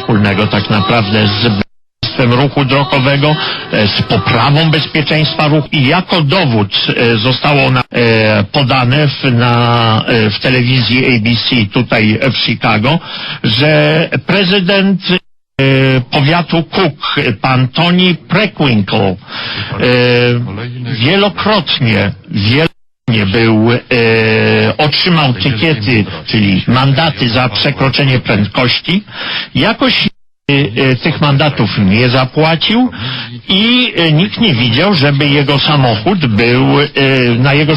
wspólnego tak naprawdę z bezpieczeństwem ruchu drogowego, e, z poprawą bezpieczeństwa ruchu. I jako dowód e, zostało e, podane w, na, w telewizji ABC tutaj w Chicago, że prezydent powiatu Cook, pan Tony Preckwinkle, e, wielokrotnie, wielokrotnie był, otrzymał tykiety, czyli mandaty za przekroczenie prędkości. Jakoś e, e, tych mandatów nie zapłacił i e, nikt nie widział, żeby jego samochód był na jego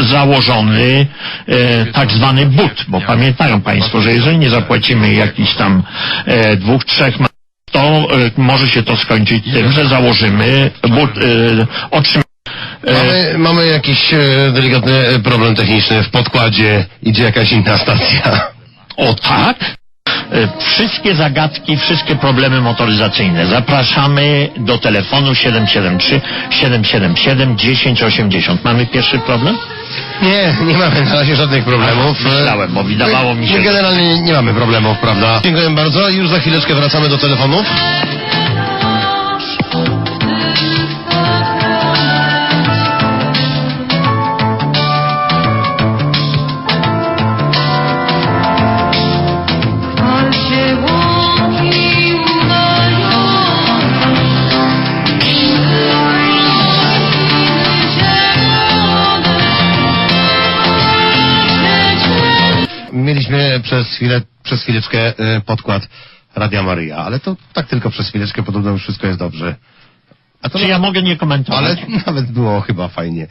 założony e, tak zwany but, bo pamiętają Państwo, że jeżeli nie zapłacimy jakichś tam e, dwóch, trzech to e, może się to skończyć tym, że założymy but, e, otrzymamy Mamy, mamy jakiś e, delikatny e, problem techniczny w podkładzie, idzie jakaś inna stacja. O tak? E, Wszystkie zagadki, wszystkie problemy motoryzacyjne. Zapraszamy do telefonu 773 777 1080. Mamy pierwszy problem? Nie, nie mamy na razie żadnych problemów. Myślałem, bo wydawało mi się, My że- generalnie nie mamy problemów, prawda? Dziękuję bardzo. Już za chwileczkę wracamy do telefonów. Mieliśmy przez chwilę, przez chwileczkę e, podkład Radia Maryja, ale to tak tylko przez chwileczkę, podobno już wszystko jest dobrze. A to Czy ja mogę nie komentować? Ale nawet było chyba fajnie.